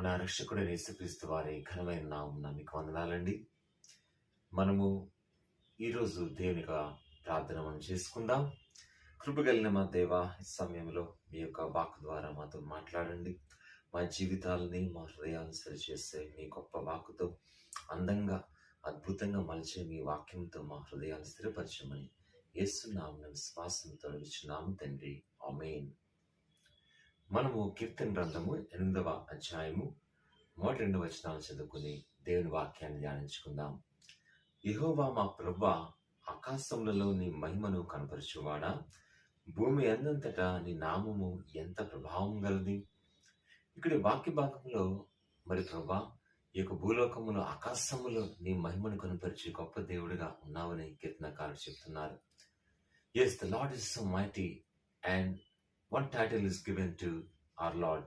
మన రక్షకుడు యేసుక్రీస్తు వారి ఘనమైన నామం మీకు వందనాలండి. మనము ఈరోజు దేవునిగా ప్రార్థన మనం చేసుకుందాం. కృపగలిగిన మా దేవ ఈ సమయంలో మీ యొక్క వాక్ ద్వారా మాతో మాట్లాడండి. మా జీవితాలని మా హృదయాలను సరిచేసే మీ గొప్ప వాక్కుతో అందంగా అద్భుతంగా మలిచే మీ వాక్యంతో మా హృదయాన్ని స్థిరపరచమని యేసునామం విశ్వాసంతో ఇచ్చున్నాము తండ్రి. అమేన్ మనము కీర్తన గ్రంథము ఎనిమిదవ అధ్యాయము మొదటి రెండు వచనాలు చదువుకుని దేవుని వాక్యాన్ని ధ్యానించుకుందాం. యెహోవా మా ప్రభ ఆకాశములలో నీ మహిమను కనపరచువాడా? భూమి అందంతటా నీ నామము ఎంత ప్రభావం గలది? ఇక్కడ వాక్య భాగంలో మరి ప్రభా ఈ యొక్క భూలోకములో ఆకాశములో నీ మహిమను కనపరిచే గొప్ప దేవుడిగా ఉన్నావని కీర్తనకారుడు చెప్తున్నారు. As the lord is so mighty and one title is given to our lord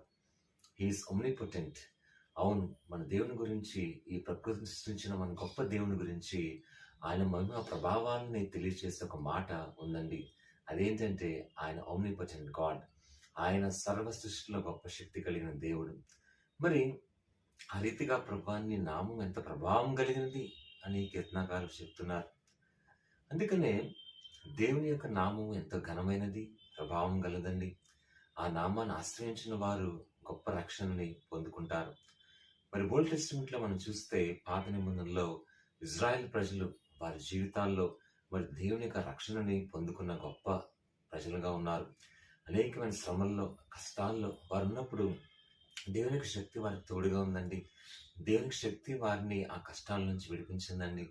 he is omnipotent అవును మన దేవుని గురించి ఈ ప్రకృతిని సృష్టించిన మన గొప్ప దేవుని గురించి ఆయన మహిమ ప్రభావాలని తెలియజేసే ఒక మాట ఉందండి. అదేంటంటే ఆయన ఒమ్నిపొటెంట్ గాడ్ ఆయన సర్వ సృష్టిలో గొప్ప శక్తి కలిగిన దేవుడు. మరి ఆ రీతిగా ప్రభాన్ని నామం ఎంత ప్రభావం కలిగినది అని కీర్తనాకారులు చెప్తున్నారు. అందుకనే దేవుని యొక్క నామం ఎంతో ఘనమైనది ప్రభావం గలదండి. ఆ నామాన్ని ఆశ్రయించిన వారు గొప్ప రక్షణని పొందుకుంటారు. మరి ఓల్డ్ టెస్టిమెంట్లో మనం చూస్తే పాత నిబంధనలో ఇజ్రాయెల్ ప్రజలు వారి జీవితాల్లో మరి దేవుని యొక్క రక్షణని పొందుకున్న గొప్ప ప్రజలుగా ఉన్నారు. అనేకమైన శ్రమల్లో కష్టాల్లో వారు ఉన్నప్పుడు దేవునికి శక్తి వారికి తోడుగా ఉందండి. దేవునికి శక్తి వారిని ఆ కష్టాల నుంచి విడిపించిందండి.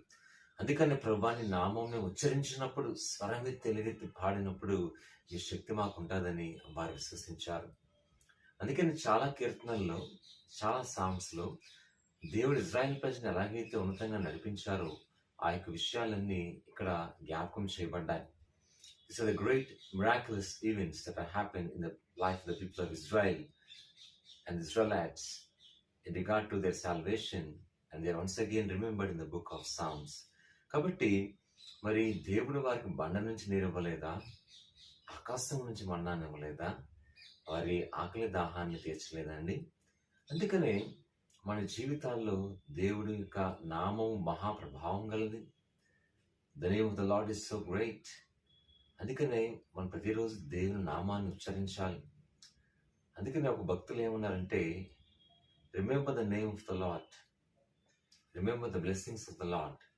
అందుకని ప్రభాని నామంని ఉచ్చరించినప్పుడు స్వరంగి తెలివెత్తి పాడినప్పుడు ఈ శక్తి మాకు ఉంటుందని వారు విశ్వసించారు. అందుకని చాలా కీర్తనల్లో చాలా సాంగ్స్లో దేవుడు ఇజ్రాయిల్ ప్రజలు ఎలాగైతే ఉన్నతంగా నడిపించారో ఆ యొక్క విషయాలన్నీ ఇక్కడ జ్ఞాపకం చేయబడ్డాయి. It's the great miraculous events that are happen in the life of the people of Israel and Israels in regard to their salvation and they once again remembered in book of songs కాబట్టి మరి దేవుడు వారికి బండ నుంచి నీరు ఇవ్వలేదా? ఆకాశం నుంచి మన్నాన్ని ఇవ్వలేదా? వారి ఆకలి దాహాన్ని తీర్చలేదండి. అందుకనే మన జీవితాల్లో దేవుడి యొక్క నామం మహాప్రభావం గలది. The name of the lord is so great అందుకనే మనం ప్రతిరోజు దేవుని నామాన్ని ఉచ్చరించాలి. అందుకనే ఒక భక్తులు ఏమన్నారంటే remember the name of the lord remember the blessings of the lord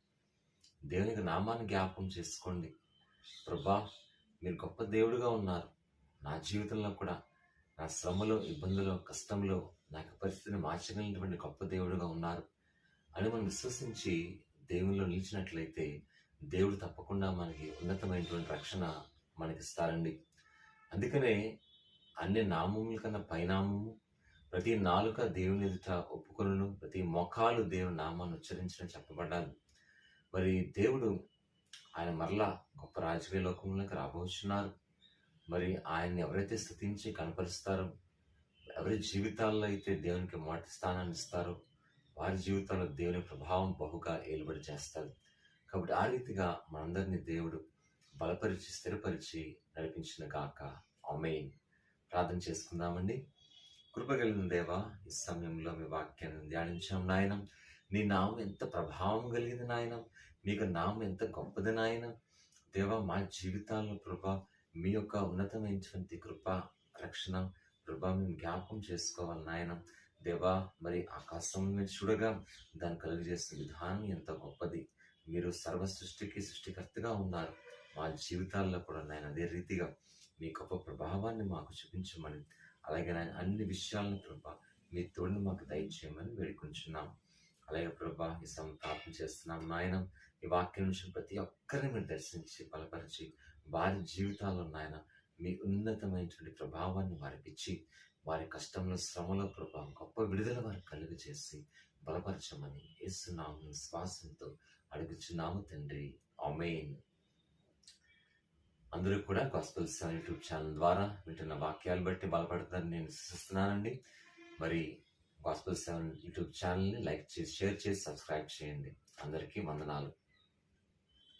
దేవునికి నామాన్ని జ్ఞాపకం చేసుకోండి. ప్రభా మీరు గొప్ప దేవుడిగా ఉన్నారు. నా జీవితంలో కూడా నా శ్రమలో ఇబ్బందులో కష్టంలో నాకు పరిస్థితిని మార్చగలిగినటువంటి గొప్ప దేవుడుగా ఉన్నారు అని మనం విశ్వసించి దేవునిలో నిలిచినట్లయితే దేవుడు తప్పకుండా మనకి ఉన్నతమైనటువంటి రక్షణ మనకి ఇస్తారండి అందుకనే అన్ని నామముల కన్నా పైనామము ప్రతి నాలుక దేవుని ఎదుట ఒప్పుకొనును ప్రతి మొఖాలు దేవుని నామాన్ని ఉచ్చరించడం చెప్పబడ్డాను. మరి దేవుడు ఆయన మరలా గొప్ప రాజకీయ లోకంలోకి రాబోతున్నారు మరి ఆయన్ని ఎవరైతే స్థుతించి కనపరుస్తారో ఎవరి జీవితాల్లో అయితే దేవునికి మొదటి స్థానాన్ని ఇస్తారో వారి జీవితంలో దేవుని ప్రభావం బహుగా ఏలుబడి చేస్తారు. కాబట్టి ఆ రీతిగా మనందరినీ దేవుడు బలపరిచి స్థిరపరిచి నడిపించిన గాక. అమెయిన్ ప్రార్థన చేసుకుందామండి. కృపగలిగిన దేవా ఈ సమయంలో మీ వాక్యాన్ని ధ్యానించాం నాయనం. నీ నామం ఎంత ప్రభావం కలిగింది నాయన? మీకు నామం ఎంత గొప్పది నాయన? దేవా మా జీవితాల్లో ప్రభా మీ యొక్క ఉన్నతమైనటువంటి కృప రక్షణ ప్రభా మేము జ్ఞాపకం చేసుకోవాలి నాయన. దేవా మరి ఆకాశం మీద చూడగా దాన్ని కలుగజేసిన విధానం ఎంత గొప్పది. మీరు సర్వ సృష్టికి సృష్టికర్తగా ఉన్నారు. మా జీవితాల్లో కూడా నాయన అదే రీతిగా మీ గొప్ప ప్రభావాన్ని మాకు చూపించమని అలాగే నాయన అన్ని విషయాలను ప్రభా మీ తోడుని మాకు దయచేయమని వేడుకుంటున్నాం అలాగే ప్రభా ఈ సమయం ప్రార్థన చేస్తున్నాం. నాయన ఈ వాక్యం నుంచి ప్రతి ఒక్కరిని మీరు దర్శించి బలపరిచి వారి జీవితాల్లో నాయన మీ ఉన్నతమైనటువంటి ప్రభావాన్ని వారికి ఇచ్చి వారి కష్టంలో శ్రమలో ప్రభావం గొప్ప విడుదల వారికి కలుగు చేసి బలపరచమని ఏసునామని శ్వాసంతో అడుగుచున్నాము తండ్రి. అమెయిన్ అందరూ కూడా గాస్పల్ సార్ యూట్యూబ్ ఛానల్ ద్వారా వింటున్న వాక్యాలు బట్టి బలపడతారని నేను విశ్వసిస్తున్నానండి. మరి గాస్పల్ సెవెన్ యూట్యూబ్ ఛానల్ని లైక్ చేసి షేర్ చేసి సబ్స్క్రైబ్ చేయండి. అందరికీ వందనాలు.